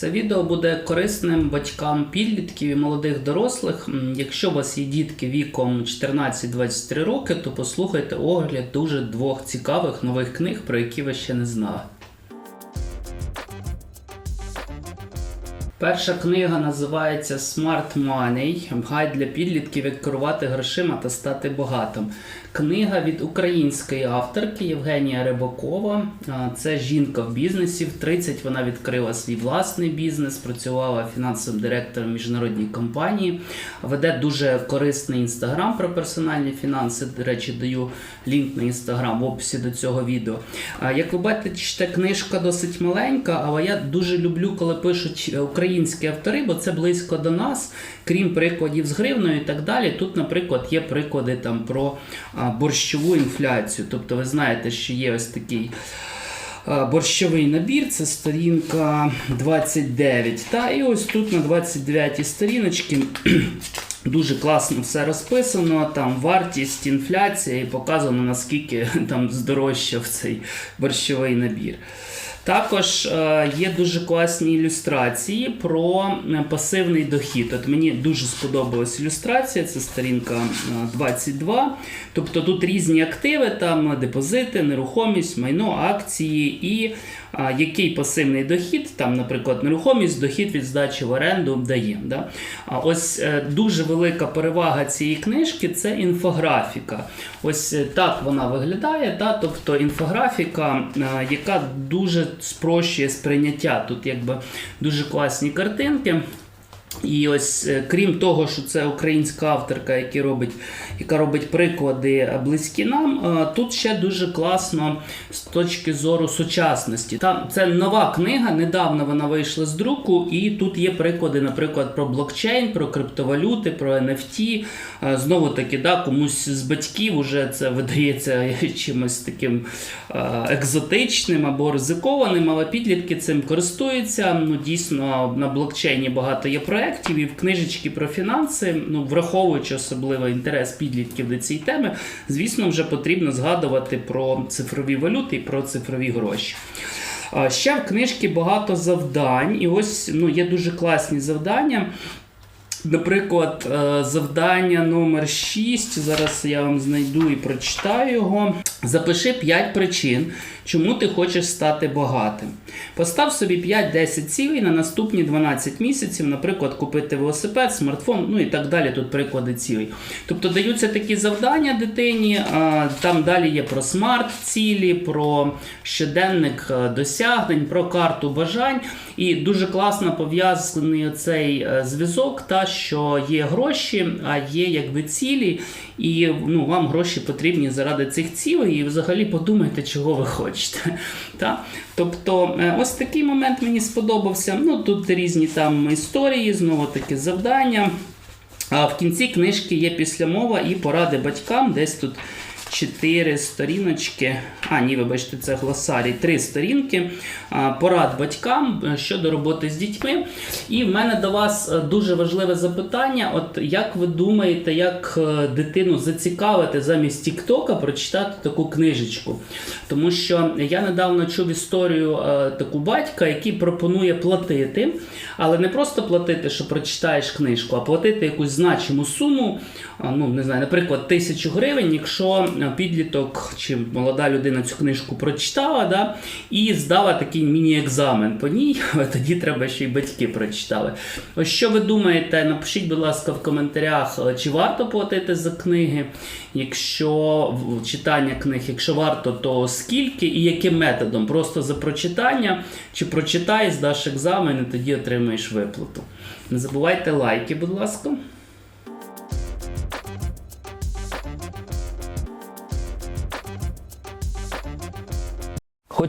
Це відео буде корисним батькам підлітків і молодих дорослих. Якщо у вас є дітки віком 14-23 роки, то послухайте огляд дуже двох цікавих нових книг, про які ви ще не знали. Перша книга називається Smart Money Гайд для підлітків, як керувати грошима та стати багатим. Книга від української авторки Євгенія Рибакова. Це жінка в бізнесі. В 30 вона відкрила свій власний бізнес, працювала фінансовим директором міжнародній компанії. Веде дуже корисний інстаграм про персональні фінанси. До речі, даю лінк на інстаграм в описі до цього відео. Як ви бачите, книжка досить маленька, але я дуже люблю, коли пишуть українські автори, бо це близько до нас, крім прикладів з гривною і так далі. Тут, наприклад, є приклади там про борщову інфляцію. Тобто, ви знаєте, що є ось такий. Борщовий набір, це сторінка 29. Та і ось тут на 29 сторіночці дуже класно все розписано. Там вартість, інфляція і показано наскільки там здорожчав цей борщовий набір. Також е, є дуже класні ілюстрації про е, пасивний дохід. От мені дуже сподобалась ілюстрація, це сторінка е, 22. Тобто тут різні активи, там депозити, нерухомість, майно, акції і а, який пасивний дохід, там, наприклад, нерухомість, дохід від здачі в оренду дає. Да? А ось е, дуже велика перевага цієї книжки це інфографіка. Ось е, так вона виглядає. Да? Тобто інфографіка, е, яка дуже спрощує сприйняття. Тут якби дуже класні картинки. І ось е, крім того, що це українська авторка, яка робить, яка робить приклади близькі нам, е, тут ще дуже класно з точки зору сучасності. Там це нова книга, недавно вона вийшла з друку, і тут є приклади, наприклад, про блокчейн, про криптовалюти, про NFT. Е, Знову таки, да, комусь з батьків уже це видається чимось таким екзотичним або ризикованим, але підлітки цим користуються. Ну, дійсно, на блокчейні багато є проєктів, і в книжечки про фінанси, ну, враховуючи особливо інтерес підлітків до цієї теми, звісно, вже потрібно згадувати про цифрові валюти і про цифрові гроші. Ще в книжці багато завдань, і ось ну, є дуже класні завдання. Наприклад, е, завдання номер 6. Зараз я вам знайду і прочитаю його. Запиши 5 причин, чому ти хочеш стати багатим. Постав собі 5-10 цілей на наступні 12 місяців, наприклад, купити велосипед, смартфон, ну і так далі. Тут приклади цілей. Тобто даються такі завдання дитині. Там далі є про смарт-цілі, про щоденник е, досягнень, про карту бажань. І дуже класно пов'язаний цей е, зв'язок, та що є гроші, а є якби цілі, і ну, вам гроші потрібні заради цих цілей, і взагалі подумайте, чого ви хочете. Та? Тобто, е, ось такий момент мені сподобався. Ну, тут різні там історії, знову таки завдання. А в кінці книжки є післямова і поради батькам. Десь тут чотири сторіночки. А, ні, вибачте, це глосарій. Три сторінки порад батькам е, щодо роботи з дітьми. І в мене до вас е, дуже важливе запитання: от як ви думаєте, як е, дитину зацікавити замість Тіктока прочитати таку книжечку? Тому що я недавно чув історію таку батька, який пропонує платити, але не просто платити, що прочитаєш книжку, а платити якусь значиму суму, ну не знаю, наприклад, тисячу гривень, якщо підліток чи молода людина цю книжку прочитала, да, і здала такий міні-екзамен по ній, тоді треба, ще й батьки прочитали. Ось що ви думаєте? Напишіть, будь ласка, в коментарях, е, чи варто платити за книги, якщо читання книг, якщо варто, то скільки і яким методом? Просто за прочитання, чи прочитай, здаш екзамен, і тоді отримаєш виплату. Не забувайте лайки, будь ласка.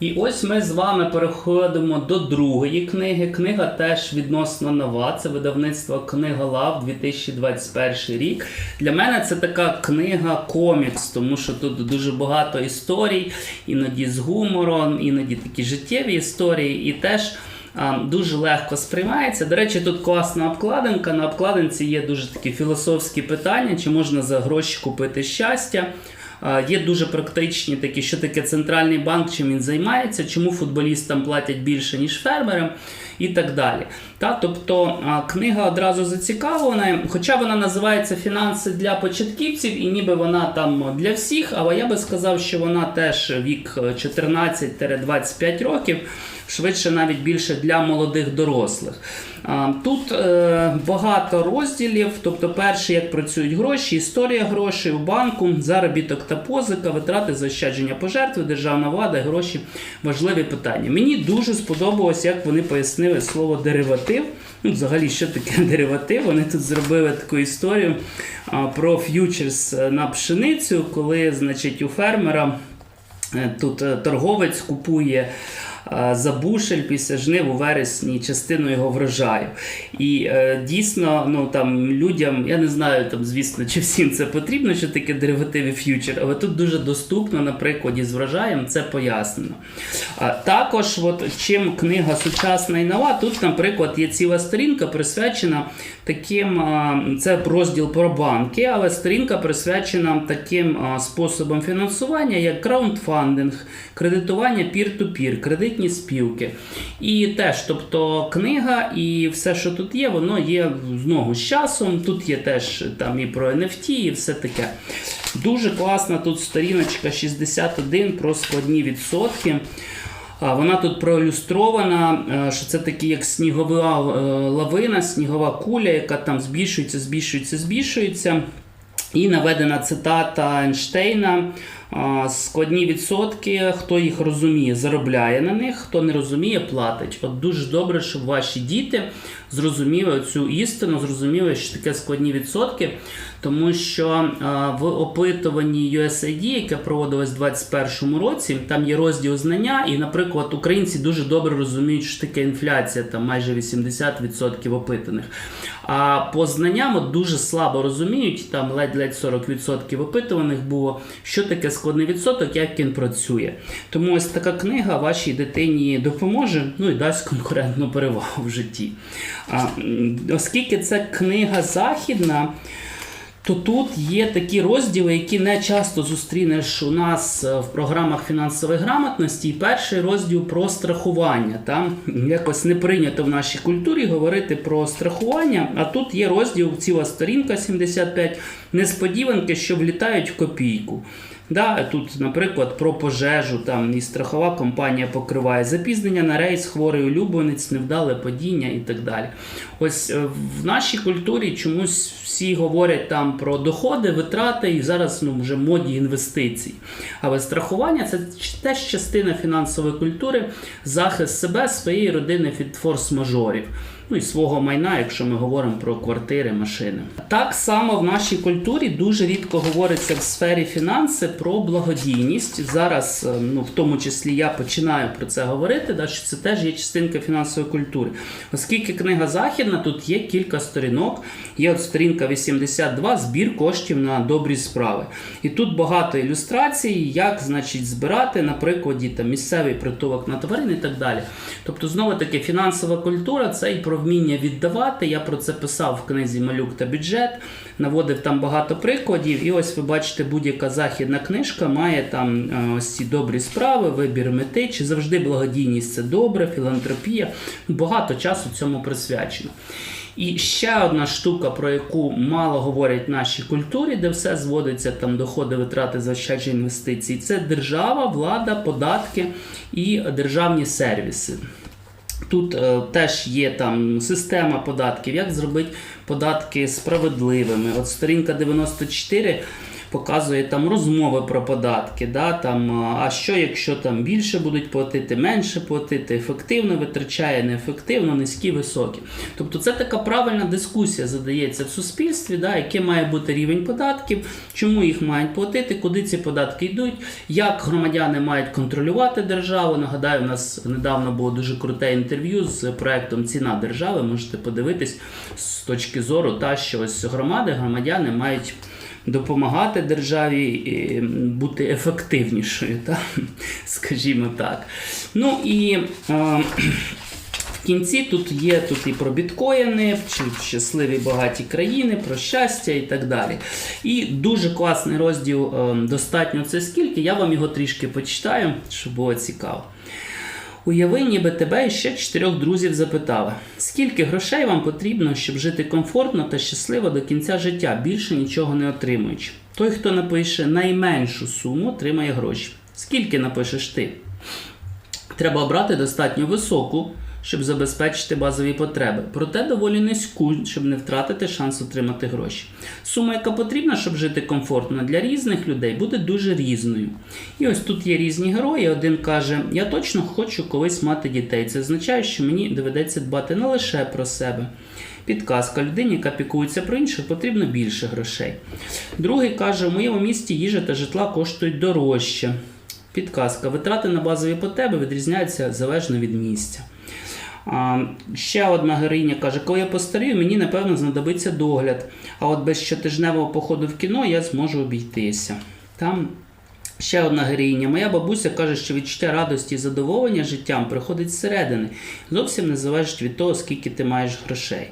І ось ми з вами переходимо до другої книги. Книга теж відносно нова. Це видавництво Книга Лав 2021 рік. Для мене це така книга комікс, тому що тут дуже багато історій, іноді з гумором, іноді такі життєві історії, і теж. Дуже легко сприймається. До речі, тут класна обкладинка. На обкладинці є дуже такі філософські питання, чи можна за гроші купити щастя. Є дуже практичні такі, що таке центральний банк, чим він займається, чому футболістам платять більше, ніж фермерам, і так далі. Та, тобто книга одразу зацікавлена, хоча вона називається Фінанси для початківців, і ніби вона там для всіх, але я би сказав, що вона теж вік е, 14-25 років. Швидше навіть більше для молодих дорослих. Тут е, багато розділів, тобто перший, як працюють гроші, історія грошей у банку, заробіток та позика, витрати заощадження пожертви, державна влада, гроші важливі питання. Мені дуже сподобалось, як вони пояснили слово дериватив. Ну, взагалі, що таке дериватив? Вони тут зробили таку історію про ф'ючерс на пшеницю, коли, значить, у фермера. Е, Тут е, торговець купує е, за бушель після жнив у вересні частину його врожаю. І е, дійсно, ну там людям, я не знаю, там, звісно, чи всім це потрібно, що таке деривативи ф'ючер, але тут дуже доступно на прикладі з врожаєм це пояснено. Також, от, чим книга сучасна і нова, тут, наприклад, є ціла сторінка присвячена таким, це розділ про банки, але сторінка присвячена таким способам фінансування, як краундфандинг, кредитування пір-ту-пір, кредитні спілки. І теж, тобто, книга і все, що тут є, воно є знову з часом. Тут є теж там і про NFT, і все таке. Дуже класна тут сторіночка 61 про складні відсотки. Вона тут проілюстрована, е, що це такі як снігова е, лавина, снігова куля, яка там збільшується, збільшується, збільшується. І наведена цитата Ейнштейна. Складні відсотки, хто їх розуміє, заробляє на них, хто не розуміє, платить. От дуже добре, щоб ваші діти зрозуміли цю істину, зрозуміли, що таке складні відсотки, тому що а, в опитуванні USAID, яке проводилось у 2021 році, там є розділ знання, і, наприклад, українці дуже добре розуміють, що таке інфляція, там майже 80% опитаних. А по знанням дуже слабо розуміють, там ледь-ледь 40% опитуваних було, що таке складний відсоток, як він працює. Тому ось така книга вашій дитині допоможе, ну і дасть конкурентну перевагу в житті. Оскільки це книга західна. То тут є такі розділи, які не часто зустрінеш у нас е, в програмах фінансової грамотності. І перший розділ про страхування. Там якось не прийнято в нашій культурі говорити про страхування. А тут є розділ, ціла сторінка 75, несподіванки, що влітають в копійку. Да, тут, наприклад, про пожежу там і страхова компанія покриває запізнення на рейс, хворий улюбленець, невдале падіння і так далі. Ось е, в нашій культурі чомусь всі говорять там про доходи, витрати і зараз ну, вже моді інвестицій. Але страхування це теж частина фінансової культури, захист себе, своєї родини від форс-мажорів. Ну і свого майна, якщо ми говоримо про квартири, машини. Так само в нашій культурі дуже рідко говориться в сфері фінанси про благодійність. Зараз, е, ну в тому числі, я починаю про це говорити, да, що це теж є частинка фінансової культури. Оскільки книга західна, тут є кілька сторінок. Є от сторінка 82 збір коштів на добрі справи. І тут багато ілюстрацій, як значить збирати на прикладі там, місцевий притулок на тварин і так далі. Тобто, знову таки, фінансова культура це і про вміння віддавати. Я про це писав в книзі Малюк та бюджет, наводив там багато прикладів. І ось ви бачите, будь-яка західна книжка має там е, ось ці добрі справи, вибір мети, чи завжди благодійність це добре, філантропія. Багато часу цьому присвячено. І ще одна штука, про яку мало говорять в нашій культурі, де все зводиться там доходи, витрати, заощадження інвестицій, це держава, влада, податки і державні сервіси. Тут е, теж є там система податків, як зробити податки справедливими. От сторінка 94 показує там розмови про податки. Да, там, а, що, якщо там більше будуть платити, менше платити, ефективно витрачає, неефективно, низькі, високі. Тобто це така правильна дискусія задається в суспільстві, да, який має бути рівень податків, чому їх мають платити, куди ці податки йдуть, як громадяни мають контролювати державу. Нагадаю, у нас недавно було дуже круте інтерв'ю з проектом Ціна держави. Можете подивитись з точки зору, та що ось громади, громадяни мають допомагати державі бути ефективнішою, та? скажімо так. Ну і е, в кінці тут є тут і про біткоїни, чи щасливі багаті країни, про щастя і так далі. І дуже класний розділ е, достатньо це скільки. Я вам його трішки почитаю, щоб було цікаво. Уяви, ніби тебе і ще чотирьох друзів запитали, скільки грошей вам потрібно, щоб жити комфортно та щасливо до кінця життя, більше нічого не отримуючи. Той, хто напише найменшу суму, отримає гроші. Скільки напишеш ти? Треба обрати достатньо високу, щоб забезпечити базові потреби, проте доволі низьку, щоб не втратити шанс отримати гроші. Сума, яка потрібна, щоб жити комфортно для різних людей, буде дуже різною. І ось тут є різні герої. Один каже: Я точно хочу колись мати дітей. Це означає, що мені доведеться дбати не лише про себе. Підказка людині, яка пікується про інших, потрібно більше грошей. Другий каже: у моєму місті їжа та житла коштують дорожче. Підказка. Витрати на базові потреби відрізняються залежно від місця. Ще одна героїня каже: коли я постарію, мені напевно знадобиться догляд. А от без щотижневого походу в кіно я зможу обійтися. Там ще одна героїня. Моя бабуся каже, що відчуття радості і задоволення життям приходить зсередини. Зовсім не залежить від того, скільки ти маєш грошей.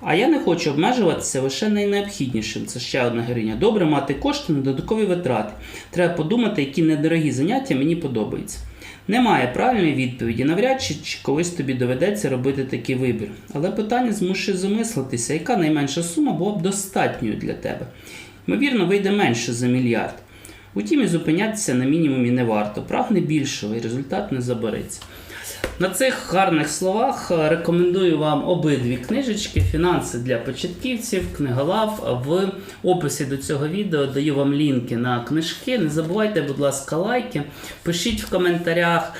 А я не хочу обмежуватися лише найнеобхіднішим. Це ще одна героїня. Добре мати кошти на додаткові витрати. Треба подумати, які недорогі заняття мені подобаються. Немає правильної відповіді, навряд чи, чи колись тобі доведеться робити такий вибір. Але питання змушує замислитися, яка найменша сума була б достатньою для тебе. Ймовірно, вийде менше за мільярд. Утім, і зупинятися на мінімумі не варто. Прагне більшого і результат не забереться. На цих гарних словах е, рекомендую вам обидві книжечки Фінанси для початківців, книголав. В описі до цього відео даю вам лінки на книжки. Не забувайте, будь ласка, лайки. Пишіть в коментарях,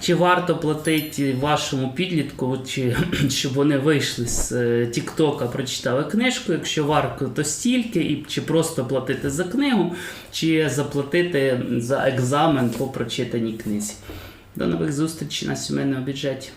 чи варто платити вашому підлітку, чи щоб вони вийшли з е, Тіктока, прочитали книжку. Якщо варто, то стільки, і чи просто платити за книгу, чи заплатити за екзамен по прочитаній книзі. До нових зустрічей на сімейному бюджеті.